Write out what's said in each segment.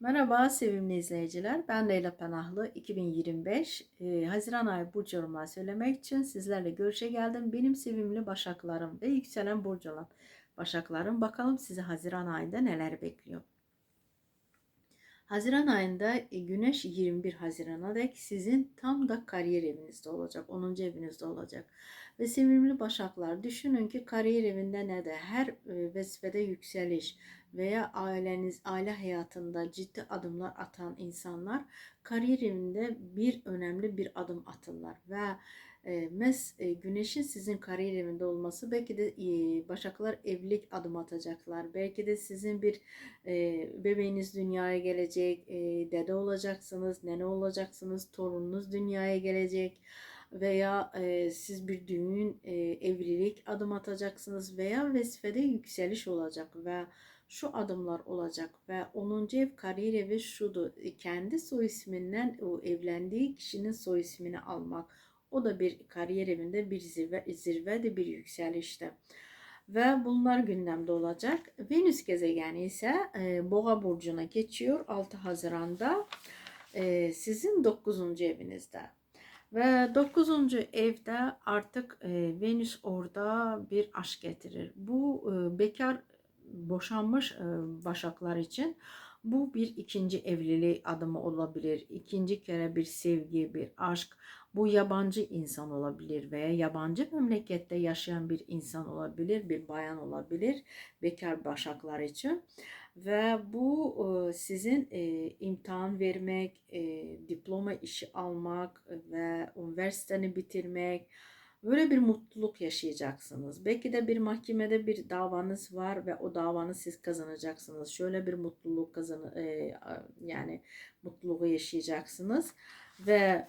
Merhaba sevimli izleyiciler. Ben Leyla Panahlı. 2025 e, Haziran ayı burcu yorumları söylemek için sizlerle görüşe geldim. Benim sevimli başaklarım ve yükselen burcu olan başaklarım. Bakalım sizi Haziran ayında neler bekliyor. Haziran ayında e, Güneş 21 Haziran'a dek sizin tam da kariyer evinizde olacak. 10. evinizde olacak. Ve sevimli başaklar düşünün ki kariyer evinde ne de her vazifede yükseliş veya aileniz aile hayatında ciddi adımlar atan insanlar kariyer evinde bir önemli bir adım atırlar ve e, mes e, güneşin sizin kariyer evinde olması belki de e, başaklar evlilik adım atacaklar. Belki de sizin bir bebeğiniz dünyaya gelecek, dede olacaksınız, nene olacaksınız, torununuz dünyaya gelecek veya siz bir düğün, evlilik adım atacaksınız veya vazifede yükseliş olacak ve şu adımlar olacak ve 10. ev kariyer evi şudur. Kendi soy isminden o evlendiği kişinin soy ismini almak. O da bir kariyer evinde bir zirve, zirvede bir yükselişte. Ve bunlar gündemde olacak. Venüs gezegeni ise e, Boğa burcuna geçiyor 6 Haziran'da. E, sizin 9. evinizde. Ve 9. evde artık e, Venüs orada bir aşk getirir. Bu e, bekar boşanmış e, başaklar için bu bir ikinci evliliği adımı olabilir. İkinci kere bir sevgi, bir aşk. Bu yabancı insan olabilir veya yabancı memlekette yaşayan bir insan olabilir, bir bayan olabilir bekar başaklar için. Ve bu e, sizin e, imtihan vermek, diploma işi almak ve üniversiteni bitirmek, Böyle bir mutluluk yaşayacaksınız. Belki de bir mahkemede bir davanız var ve o davanı siz kazanacaksınız. Şöyle bir mutluluk kazan e, yani mutluluğu yaşayacaksınız ve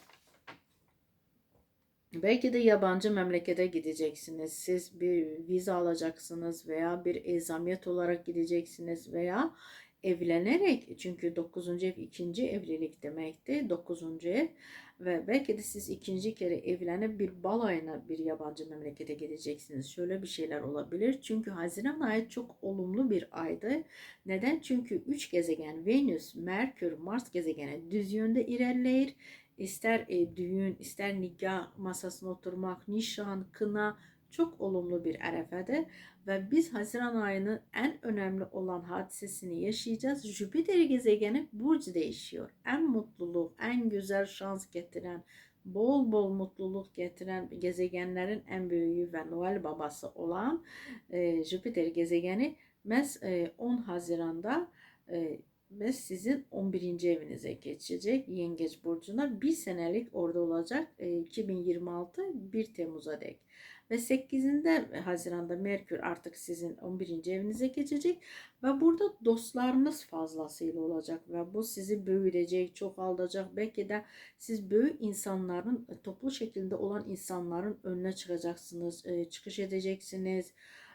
belki de yabancı memlekete gideceksiniz. Siz bir vize alacaksınız veya bir ezamiyet olarak gideceksiniz veya evlenerek çünkü 9. ev ikinci evlilik demekti. 9. ev ve belki de siz ikinci kere evlenip bir balayına bir yabancı memlekete gideceksiniz. Şöyle bir şeyler olabilir. Çünkü Haziran ayı çok olumlu bir aydı. Neden? Çünkü 3 gezegen Venüs, Merkür, Mars gezegeni düz yönde ilerleyir. İster e, düğün, ister nikah masasına oturmak, nişan, kına, çok olumlu bir arefede ve biz Haziran ayının en önemli olan hadisesini yaşayacağız. Jüpiter gezegeni burcu değişiyor. En mutluluk, en güzel şans getiren, bol bol mutluluk getiren gezegenlerin en büyüğü ve Noel babası olan e, Jüpiter gezegeni mes e, 10 Haziran'da e, sizin 11. evinize geçecek Yengeç burcuna bir senelik orada olacak e, 2026 1 Temmuz'a dek. Ve 8'inde Haziran'da Merkür artık sizin 11. evinize geçecek ve burada dostlarınız fazlasıyla olacak ve bu sizi büyütecek, çok aldacak. Belki de siz büyük insanların, toplu şekilde olan insanların önüne çıkacaksınız, e, çıkış edeceksiniz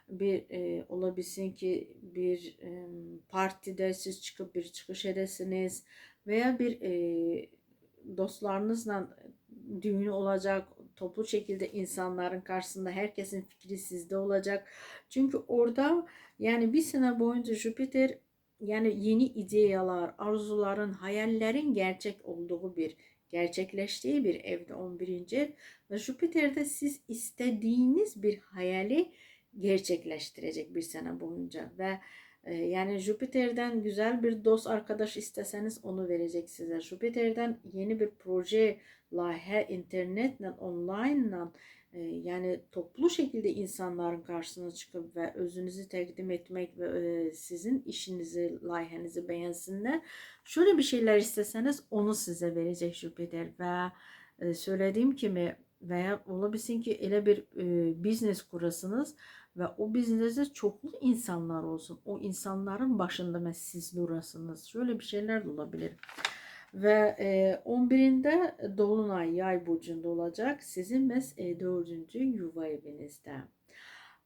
bir e, olabilsin ki bir e, partide siz çıkıp bir çıkış edesiniz veya bir e, dostlarınızla düğünü olacak toplu şekilde insanların karşısında herkesin fikri sizde olacak. Çünkü orada yani bir sene boyunca Jüpiter yani yeni ideyalar, arzuların, hayallerin gerçek olduğu bir gerçekleştiği bir evde 11. ev ve Jüpiter'de siz istediğiniz bir hayali gerçekleştirecek bir sene boyunca ve e, yani Jüpiter'den güzel bir dost arkadaş isteseniz onu verecek size. Jüpiter'den yeni bir proje, lahe, internetle, online'la e, yani toplu şekilde insanların karşısına çıkıp ve özünüzü takdim etmek ve sizin işinizi, layihenizi beğensinler. Şöyle bir şeyler isteseniz onu size verecek Jüpiter ve söylediğim gibi veya olabilsin ki ele bir e, business kurasınız ve o bizneste çoklu insanlar olsun. O insanların başında siz durasınız. Şöyle bir şeyler de olabilir. Ve e, 11'inde Dolunay Yay burcunda olacak. Sizin mes e, 4. yuva evinizde.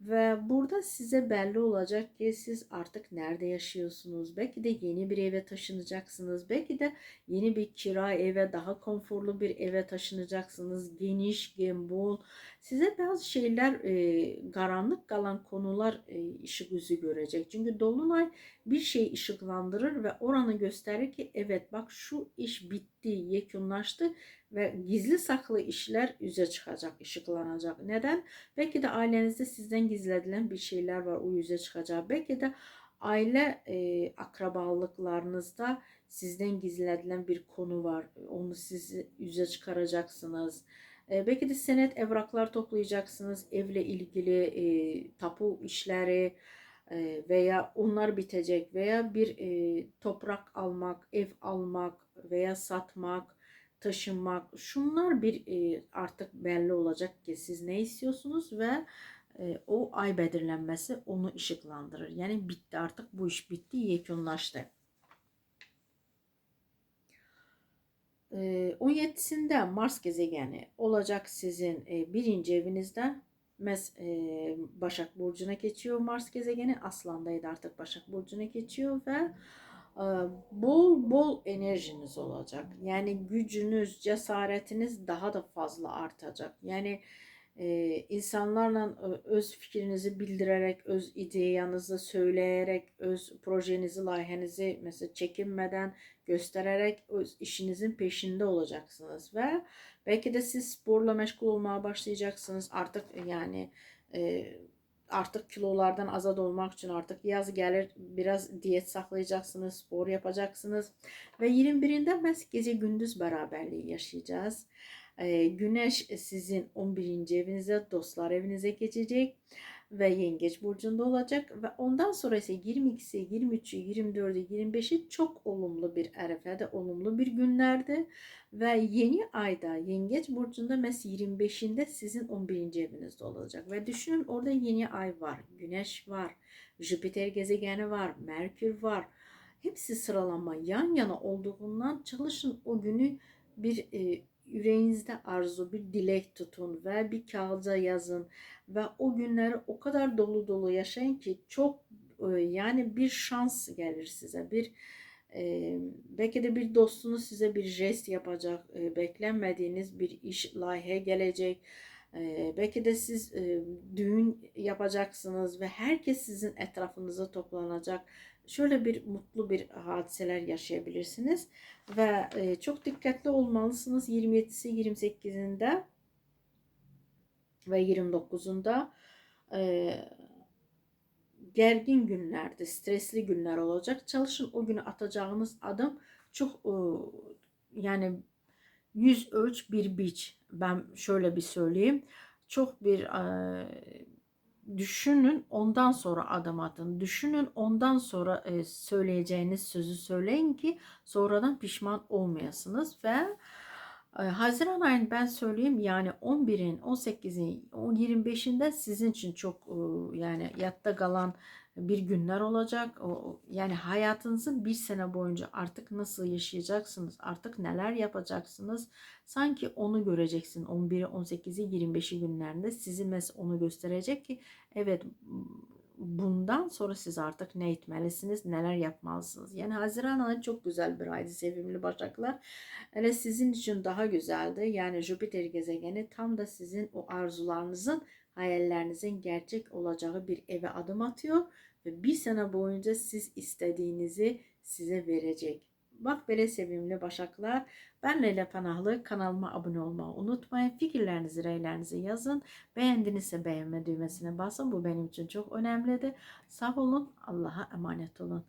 Ve burada size belli olacak ki siz artık nerede yaşıyorsunuz. Belki de yeni bir eve taşınacaksınız. Belki de yeni bir kira eve, daha konforlu bir eve taşınacaksınız. Geniş, gembol. Size bazı şeyler, e, karanlık kalan konular e, ışık yüzü görecek. Çünkü Dolunay bir şey ışıklandırır ve oranı gösterir ki evet bak şu iş bitti, yekunlaştı ve gizli saklı işler yüze çıkacak, ışıklanacak. Neden? Belki de ailenizde sizden gizledilen bir şeyler var, o yüze çıkacak. Belki de aile e, akrabalıklarınızda sizden gizledilen bir konu var. Onu siz yüze çıkaracaksınız. E, belki de senet evraklar toplayacaksınız. Evle ilgili e, tapu işleri e, veya onlar bitecek veya bir e, toprak almak, ev almak veya satmak taşınmak şunlar bir e, artık belli olacak ki siz ne istiyorsunuz ve e, o ay belirlenmesi onu ışıklandırır. Yani bitti artık bu iş bitti yekunlaştı. E, 17'sinde Mars gezegeni olacak sizin e, birinci evinizde. Mes e, Başak Burcu'na geçiyor Mars gezegeni. Aslan'daydı artık Başak Burcu'na geçiyor ve ee, bol bol enerjiniz olacak. Yani gücünüz, cesaretiniz daha da fazla artacak. Yani e, insanlarla e, öz fikrinizi bildirerek, öz ideyanızı söyleyerek, öz projenizi, layihenizi mesela çekinmeden göstererek öz işinizin peşinde olacaksınız ve belki de siz sporla meşgul olmaya başlayacaksınız. Artık yani e, artık kilolardan azad olmak için artık yaz gelir biraz diyet saklayacaksınız, spor yapacaksınız. Ve 21'inde biz gece gündüz beraberliği yaşayacağız. Ee, güneş sizin 11. evinize, dostlar evinize geçecek ve Yengeç burcunda olacak ve ondan sonra ise 22'si, 23'ü, 24'ü, 25'i çok olumlu bir arefede, olumlu bir günlerde ve yeni ayda Yengeç burcunda mes 25'inde sizin 11. evinizde olacak ve düşünün orada yeni ay var, Güneş var, Jüpiter gezegeni var, Merkür var. Hepsi sıralama yan yana olduğundan çalışın o günü bir e, yüreğinizde arzu, bir dilek tutun ve bir kağıda yazın ve o günleri o kadar dolu dolu yaşayın ki çok e, yani bir şans gelir size. Bir e, belki de bir dostunuz size bir jest yapacak. E, beklenmediğiniz bir iş lahiye gelecek. E, belki de siz e, düğün yapacaksınız ve herkes sizin etrafınıza toplanacak. Şöyle bir mutlu bir hadiseler yaşayabilirsiniz ve e, çok dikkatli olmalısınız 27'si 28'inde ve 29'unda e, gergin günlerde, stresli günler olacak. Çalışın o günü atacağınız adım çok e, yani yüz ölç bir biç. Ben şöyle bir söyleyeyim. Çok bir e, düşünün ondan sonra adım atın. Düşünün ondan sonra e, söyleyeceğiniz sözü söyleyin ki sonradan pişman olmayasınız ve Haziran ayın ben söyleyeyim yani 11'in, 18'in, 25'inde sizin için çok yani yatta kalan bir günler olacak. Yani hayatınızın bir sene boyunca artık nasıl yaşayacaksınız, artık neler yapacaksınız. Sanki onu göreceksin 11'i, 18'i, 25'i günlerinde sizi mes onu gösterecek ki evet bundan sonra siz artık ne etmelisiniz, neler yapmalısınız. Yani Haziran ayı çok güzel bir aydı sevimli başaklar. Hele sizin için daha güzeldi. Yani Jüpiter gezegeni tam da sizin o arzularınızın, hayallerinizin gerçek olacağı bir eve adım atıyor. Ve bir sene boyunca siz istediğinizi size verecek. Bak böyle sevimli başaklar. Ben Leyla Panahlı. Kanalıma abone olmayı unutmayın. Fikirlerinizi, reylerinizi yazın. Beğendinizse beğenme düğmesine basın. Bu benim için çok önemlidir. Sağ olun. Allah'a emanet olun.